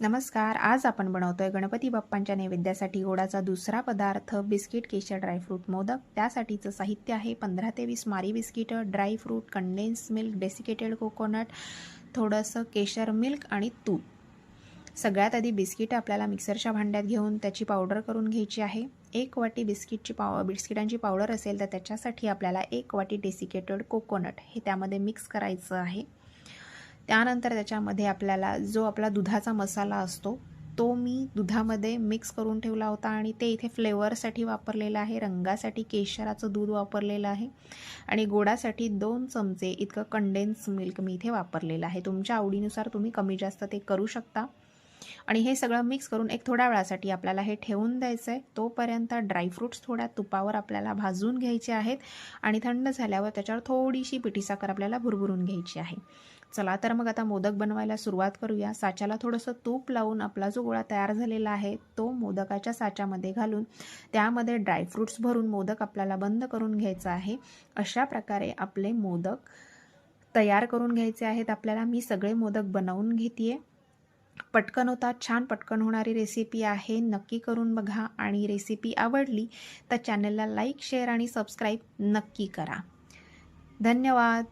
नमस्कार आज आपण बनवतोय गणपती बाप्पांच्या नैवेद्यासाठी गोडाचा दुसरा पदार्थ बिस्किट केशर ड्रायफ्रूट मोदक. त्यासाठीचं साहित्य आहे पंधरा ते वीस मारी बिस्किटं dry fruit condensed milk desiccated coconut थोडंसं केशर मिल्क आणि तूप. सगळ्यात आधी बिस्किटं आपल्याला मिक्सरच्या भांड्यात घेऊन त्याची पावडर करून घ्यायची आहे. एक वाटी बिस्किटची पाव बिस्किटांची पावडर असेल तर त्याच्यासाठी आपल्याला एक वाटी डेसिकेटेड कोकोनट हे त्यामध्ये मिक्स करायचं आहे. त्यानंतर त्याच्यामध्ये आपल्याला जो आपला दुधाचा मसाला असतो तो मी दुधामध्ये मिक्स करून ठेवला होता आणि ते इथे फ्लेवरसाठी वापरलेलं आहे. रंगासाठी केशराचं दूध वापरलेलं आहे. आणि गोडासाठी दोन चमचे इतकं कंडेन्स मिल्क मी इथे वापरलेलं आहे. तुमच्या आवडीनुसार तुम्ही कमी जास्त ते करू शकता. आणि हे सगळं मिक्स करून एक थोड्या वेळासाठी आपल्याला हे ठेवून द्यायचं आहे तोपर्यंत ड्रायफ्रूट्स थोड्या तुपावर आपल्याला भाजून घ्यायचे आहेत आणि थंड झाल्यावर त्याच्यावर थोडीशी पिठी साखर आपल्याला भुरभुरून घ्यायची आहे. चला तर मग आता मोदक बनवायला सुरुवात करूया. साच्याला थोडंसं तूप लावून आपला जो गोळा तयार झालेला आहे तो मोदकाच्या साच्यामध्ये घालून त्यामध्ये ड्रायफ्रूट्स भरून मोदक आपल्याला बंद करून घ्यायचा आहे. अशा प्रकारे आपले मोदक तयार करून घ्यायचे आहेत. आपल्याला मी सगळे मोदक बनवून घेते पटकन होतात छान पटकन होणारी रेसिपी आहे नक्की करून बघा आणि रेसिपी आवडली तर चॅनलला लाईक शेअर आणि सबस्क्राईब नक्की करा. धन्यवाद.